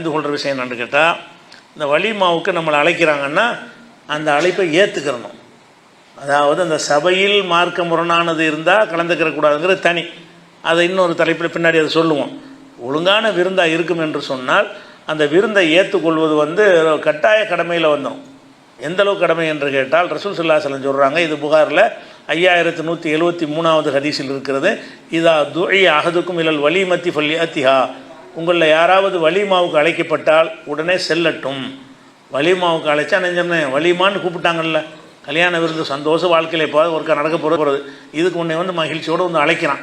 தெரிந்து கொள்கிற விஷயம் என்னன்னு கேட்டால் இந்த வலிமாவுக்கு நம்மளை அழைக்கிறாங்கன்னா அந்த அழைப்பை ஏற்றுக்கிறணும் அதாவது அந்த சபையில் மார்க்க முரணானது இருந்தால் கலந்துக்கிற தனி. அதை இன்னொரு தலைப்பில் பின்னாடி அதை சொல்லுவோம். ஒழுங்கான விருந்தாக இருக்கும் என்று சொன்னால் அந்த விருந்தை ஏற்றுக்கொள்வது வந்து கட்டாய கடமையில் வந்தோம். எந்தளவு கடமை என்று கேட்டால் ரசூல் சுல்லாசலம் சொல்கிறாங்க இது புகாரில் ஐயாயிரத்து நூற்றி எழுபத்தி மூணாவது ஹதீஸில் இருக்கிறது. இதா துஐ அகதுக்கும் இலல் வலிமத்தி ஃபல்லி அத்திஹா உங்களில் யாராவது வலிமாவுக்கு அழைக்கப்பட்டால் உடனே செல்லட்டும். வலிமாவுக்கு அழைச்சா நெஞ்சம்னே வலிமான்னு கூப்பிட்டாங்கல்ல. கல்யாண விருந்து சந்தோஷ வாழ்க்கையில் இப்போ ஒருக்கா நடக்க போகிறது இதுக்கு உன்னை வந்து மகிழ்ச்சியோடு வந்து அழைக்கிறான்.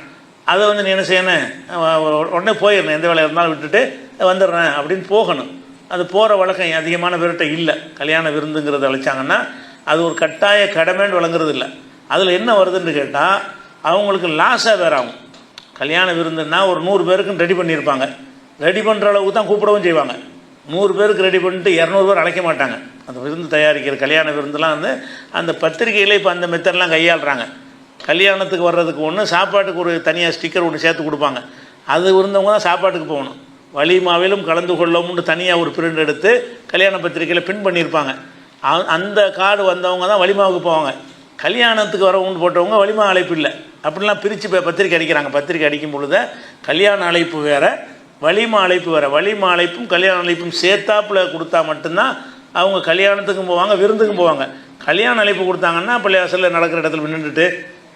அதை வந்து நீ என்ன செய்யணும் உடனே போயிடணும். எந்த வேலையாக இருந்தாலும் விட்டுட்டு வந்துடுறேன் அப்படின்னு போகணும். அது போகிற வழக்கம் அதிகமான பேர்கிட்ட இல்லை. கல்யாண விருந்துங்கிறத அழைச்சாங்கன்னா அது ஒரு கட்டாய கடமைன்னு வழங்குறது இல்லை அதில் என்ன வருதுன்னு கேட்டால் அவங்களுக்கு லாஸாக வேறு ஆகும். கல்யாண விருந்துன்னா ஒரு நூறு பேருக்குன்னு ரெடி பண்ணியிருப்பாங்க. ரெடி பண்ணுற அளவுக்கு தான் கூப்பிடவும் செய்வாங்க. நூறு பேருக்கு ரெடி பண்ணிட்டு இரநூறு பேர் அழைக்க மாட்டாங்க. அந்த விருந்து தயாரிக்கிற கல்யாண விருந்துலாம் வந்து அந்த பத்திரிகையில் இப்போ அந்த மெத்தட்லாம் கையாளுறாங்க. கல்யாணத்துக்கு வர்றதுக்கு ஒன்று சாப்பாட்டுக்கு ஒரு தனியாக ஸ்டிக்கர் ஒன்று சேர்த்து கொடுப்பாங்க. அது இருந்தவங்க தான் சாப்பாட்டுக்கு போகணும். வலிமாவிலும் கலந்து கொள்ளவும்னு தனியாக ஒரு பிரிண்ட் எடுத்து கல்யாண பத்திரிக்கையில் பின் பண்ணியிருப்பாங்க. அந்த கார்டு வந்தவங்க தான் வலிமாவுக்கு போவாங்க. கல்யாணத்துக்கு வரவங்கன்னு போட்டவங்க வலிமா அழைப்பு இல்லை. அப்படிலாம் பிரித்து பத்திரிக்கை அடிக்கிறாங்க. பத்திரிக்கை அடிக்கும் பொழுது கல்யாண அழைப்பு வேறு வலிமா அழைப்பு வேறு. வலிமா அழைப்பும் கல்யாண அழைப்பும் சேர்த்தாப்பில் கொடுத்தா மட்டும்தான் அவங்க கல்யாணத்துக்கும் போவாங்க விருந்துக்கும் போவாங்க. கல்யாண அழைப்பு கொடுத்தாங்கன்னா பள்ளிவாசலில் நடக்கிற இடத்துல நின்றுட்டு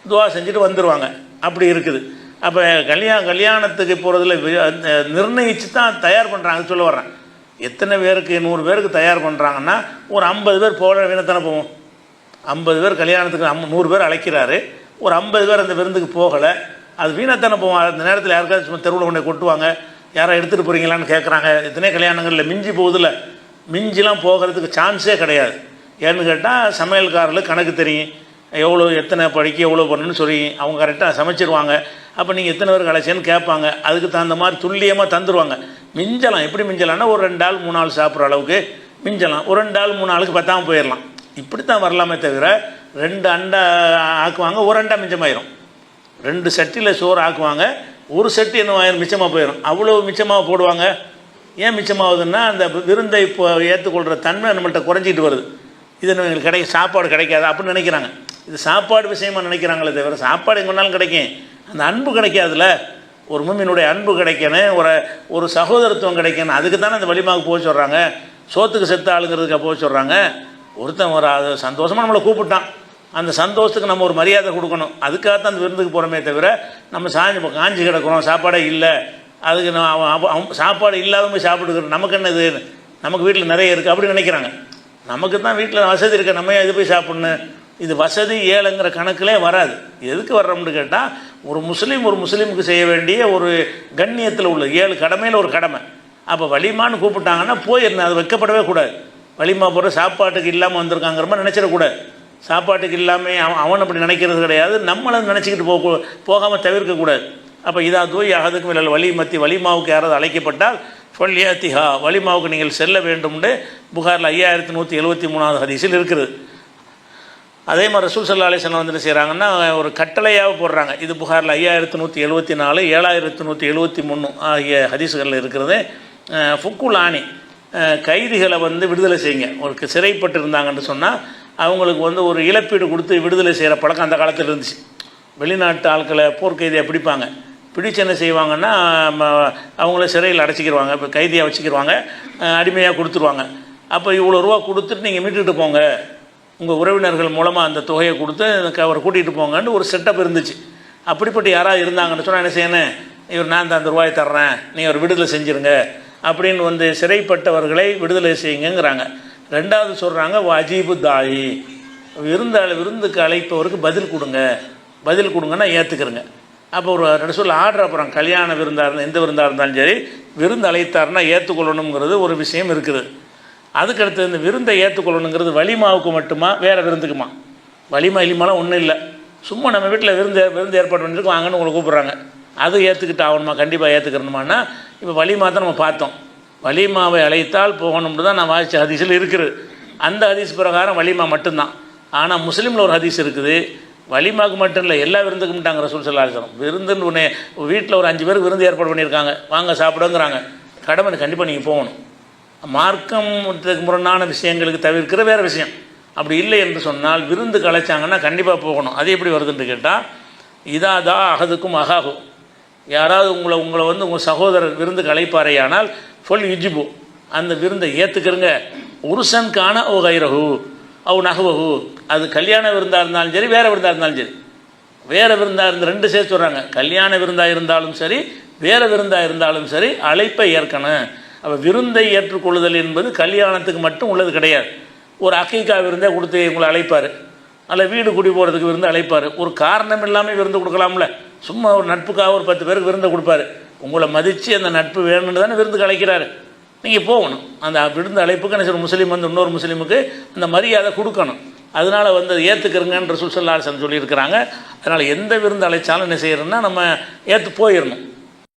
துவா செஞ்சுட்டு வந்துடுவாங்க அப்படி இருக்குது. அப்போ கல்யாண கல்யாணத்துக்கு போகிறதுல நிர்ணயித்து தான் தயார் பண்ணுறாங்க சொல்ல வர்றேன். எத்தனை பேருக்கு நூறு பேருக்கு தயார் பண்ணுறாங்கன்னா ஒரு ஐம்பது பேர் போகிற வீணத்தானே போவோம் ஐம்பது பேர் கல்யாணத்துக்கு அம் நூறு பேர் அழைக்கிறாரு. ஒரு ஐம்பது பேர் அந்த விருந்துக்கு போகலை. அது வீணாத்தானே போவோம் அந்த நேரத்தில் யாருக்காவது சும்மா தெருவில் கொண்டே கொட்டுவாங்க. யாரை எடுத்துகிட்டு போகிறீங்களான்னு கேட்குறாங்க எத்தனை கல்யாணங்களில் மிஞ்சி போகுதில்ல மிஞ்சிலாம் போகிறதுக்கு சான்ஸே கிடையாது. ஏன்னு கேட்டால் சமையல்காரர்களுக்கு கணக்கு தெரியும். எவ்வளோ எத்தனை படிக்க எவ்வளோ பண்ணணும்னு சொல்லி அவங்க கரெக்டாக சமைச்சிருவாங்க. அப்போ நீங்கள் எத்தனை பேருக்கு கலைச்சேன்னு கேட்பாங்க. அதுக்கு தகுந்த மாதிரி துல்லியமாக தந்துடுவாங்க மிஞ்சலாம். எப்படி மிஞ்சலாம்னா ஒரு ரெண்டு ஆள் மூணு ஆள் சாப்பிட்ற அளவுக்கு மிஞ்சலாம். ஒரு ரெண்டு ஆள் மூணு ஆளுக்கு பத்தாமல் போயிடலாம் இப்படி தான் வரலாமே தவிர ரெண்டு அண்டா ஆக்குவாங்க ஒரு அண்டா மிஞ்சமாயிரும். ரெண்டு சட்டியில் சோறு ஆக்குவாங்க. ஒரு செட்டு என்ன ஆயிரம் மிச்சமாக போயிடும் அவ்வளோ மிச்சமாக போடுவாங்க. ஏன் மிச்சமாகுதுன்னா அந்த விருந்தை இப்போ ஏற்றுக்கொள்கிற தன்மை நம்மள்கிட்ட குறைஞ்சிட்டு வருது. இது நம்ம எங்களுக்கு கிடைக்க சாப்பாடு கிடைக்காது அப்படின்னு நினைக்கிறாங்க. இது சாப்பாடு விஷயமா நினைக்கிறாங்களே தவிர சாப்பாடு எங்கே வேணாலும் கிடைக்கும். அந்த அன்பு கிடைக்காதுல்ல. ஒரு மூமியினுடைய அன்பு கிடைக்கணும் ஒரு ஒரு சகோதரத்துவம் கிடைக்கணும். அதுக்கு தானே அந்த வலிமாவுக்கு போக சொல்கிறாங்க சோத்துக்கு செத்த ஆளுங்கிறதுக்காக போக சொல்கிறாங்க ஒருத்தன் ஒரு சந்தோஷமாக நம்மளை கூப்பிட்டான். அந்த சந்தோஷத்துக்கு நம்ம ஒரு மரியாதை கொடுக்கணும். அதுக்காகத்தான் அந்த விருந்துக்கு போகிறோமே தவிர நம்ம சாஞ்சி காஞ்சி கிடக்குறோம் சாப்பாடே இல்லை. அதுக்கு நான் அவன் அவன் சாப்பாடு இல்லாதவங்க போய் சாப்பிட்டுக்கிறோம் நமக்கு என்ன இது நமக்கு வீட்டில் நிறைய இருக்குது அப்படின்னு நினைக்கிறாங்க. நமக்கு தான் வீட்டில் வசதி இருக்க. நம்ம ஏன் இது போய் சாப்பிட்ணும்? இது வசதி ஏழுங்கிற கணக்கிலே வராது. எதுக்கு வர்றோம்னு கேட்டால் ஒரு முஸ்லீம் ஒரு முஸ்லீமுக்கு செய்ய வேண்டிய ஒரு கண்ணியத்தில் உள்ள ஏழு கடமையில் ஒரு கடமை. அப்போ வலிமான்னு கூப்பிட்டாங்கன்னா போயிருந்தேன் அது வைக்கப்படவே கூடாது. வலிமா போகிற சாப்பாட்டுக்கு இல்லாமல் வந்திருக்காங்கிற மாதிரி நினச்சிடக்கூடாது. சாப்பாட்டுக்கு இல்லாமல் அவன் அவன் அப்படி நினைக்கிறது கிடையாது. நம்மளும் நினச்சிக்கிட்டு போக போகாமல் தவிர்க்கக்கூடாது அப்போ இதா தூய் அகதுக்கும் இல்லை வலி மத்தி வலிமாவுக்கு யாராவது அழைக்கப்பட்டால் சொல்லியாத்திஹா வலிமாவுக்கு நீங்கள் செல்ல வேண்டும்னு புகாரில் ஐயாயிரத்தி நூற்றி எழுபத்தி மூணாவது ஹதீஸில் இருக்குது. அதே மாதிரி ரசூல் சல்லா அலிஸ்லாம் வந்து என்ன செய்கிறாங்கன்னா ஒரு கட்டளையாக போடுறாங்க. இது புகாரில் ஐயாயிரத்து நூற்றி எழுபத்தி நாலு ஏழாயிரத்து நூற்றி எழுபத்தி மூணு ஆகிய ஹதீஸுகளில் இருக்கிறது ஃபுக்குல் ஆணி கைதிகளை வந்து விடுதலை செய்யுங்க. ஒரு சிறைப்பட்டு இருந்தாங்கன்னு சொன்னால் அவங்களுக்கு வந்து ஒரு இழப்பீடு கொடுத்து விடுதலை செய்கிற பழக்கம் அந்த காலத்தில் இருந்துச்சு. வெளிநாட்டு ஆட்களை போர்க்கைதியாக பிடிப்பாங்க. பிடிச்சு என்ன செய்வாங்கன்னா அவங்கள சிறையில் அடைச்சிக்கிடுவாங்க இப்போ கைதியாக வச்சுக்கிடுவாங்க அடிமையாக கொடுத்துருவாங்க. அப்போ இவ்வளோ ரூபா கொடுத்துட்டு நீங்கள் மீட்டுட்டு போங்க. உங்கள் உறவினர்கள் மூலமாக அந்த தொகையை கொடுத்து அவரை கூட்டிகிட்டு போங்கன்னு ஒரு செட்டப் இருந்துச்சு. அப்படிப்பட்ட யாராவது இருந்தாங்கன்னு சொன்னால் என்ன செய்யணும்? இவர் நான் தான் அந்த ரூபாயை தர்றேன். நீங்கள் ஒரு விடுதலை செஞ்சுருங்க. அப்படின்னு வந்து சிறைப்பட்டவர்களை விடுதலை செய்யுங்கங்கிறாங்க. ரெண்டாவது சொல்கிறாங்க வாஜீபு தாயி விருந்தாளி விருந்துக்கு அழைப்பவருக்கு பதில் கொடுங்க. பதில் கொடுங்கன்னா ஏற்றுக்கிறங்க அப்போ ஒரு ரெண்டு சொல்ல ஆர்டர் அப்புறம் கல்யாண விருந்தாக இருந்தால் எந்த விருந்தாக இருந்தாலும் சரி விருந்து அழைத்தாருன்னா ஏற்றுக்கொள்ளணுங்கிறது ஒரு விஷயம் இருக்குது. அதுக்கடுத்து இந்த விருந்தை ஏற்றுக்கொள்ளணுங்கிறது வலிமாவுக்கு மட்டுமா வேறு விருந்துக்குமா? வலிமா இலிமாலாம் ஒன்றும் இல்லை. சும்மா நம்ம வீட்டில் விருந்து விருந்து ஏற்பாடு பண்ணிட்டு வாங்கன்னு உங்களை கூப்பிட்றாங்க. அது ஏற்றுக்கிட்டு ஆகணுமா? கண்டிப்பாக ஏற்றுக்கிறணுமான்னா இப்போ வலிமா தான் நம்ம பார்த்தோம். வலிமாவை அழைத்தால் போகணும்னு தான் நான் வாசித்த ஹதீஸில் இருக்குது. அந்த ஹதீஸ் பிரகாரம் வலிமா மட்டும்தான். ஆனால் முஸ்லீமில் ஒரு ஹதீஸ் இருக்குது. வலிமாவுக்கு மட்டும் இல்லை எல்லா விருந்துக்கும்ட்டாங்க ரசூல் சல்லா விருந்துன்னு ஒன்று வீட்டில் ஒரு அஞ்சு பேருக்கு விருந்து ஏற்பாடு பண்ணியிருக்காங்க. வாங்க சாப்பிடுங்கிறாங்க. கடமை கண்டிப்பாக நீங்கள் போகணும். மார்க்கம் முரணான விஷயங்களுக்கு தவிர்க்கிற வேறு விஷயம். அப்படி இல்லை என்று சொன்னால் விருந்து கலைச்சாங்கன்னா கண்டிப்பாக போகணும். அது எப்படி வருதுன்னு கேட்டால் இதாதா அகதுக்கும் அகாகும் யாராவது உங்களை உங்களை வந்து உங்கள் சகோதரர் விருந்து கலைப்பாரையானால் ஃபுல் இஜிபு. அந்த விருந்தை ஏற்றுக்கிறங்க உருசன் காண ஓ கைரகு ஓ நகவகு அது கல்யாண விருந்தாக இருந்தாலும் சரி வேறு விருந்தாக இருந்தாலும் சரி. வேறு விருந்தாக இருந்து ரெண்டு சேர்த்து சொல்கிறாங்க கல்யாண விருந்தாக இருந்தாலும் சரி வேறு விருந்தாக இருந்தாலும் சரி அழைப்பை ஏற்கணும். அப்போ விருந்தை ஏற்றுக்கொள்ளுதல் என்பது கல்யாணத்துக்கு மட்டும் உள்ளது கிடையாது. ஒரு அக்கைக்கா விருந்தை கொடுத்து இவங்களை அழைப்பார். அல்ல வீடு குடி போகிறதுக்கு விருந்து அழைப்பார். ஒரு காரணம் இல்லாமல் விருந்து கொடுக்கலாம்ல. சும்மா ஒரு நட்புக்காக ஒரு பத்து பேருக்கு விருந்தை கொடுப்பாரு. உங்களை மதித்து அந்த நட்பு வேணும்னு தானே விருந்து கலைக்கிறாரு. நீங்கள் போகணும். அந்த விருந்து அழைப்புக்கு என்ன செய்யணும் முஸ்லீம் வந்து இன்னொரு முஸ்லீமுக்கு அந்த மரியாதை கொடுக்கணும். அதனால் வந்து அதை ஏற்றுக்கிறங்கன்ற சுசல்லாசன் சொல்லியிருக்கிறாங்க. அதனால் எந்த விருந்து அழைச்சாலும் என்ன செய்யறோம்னா நம்ம ஏற்று போயிடணும்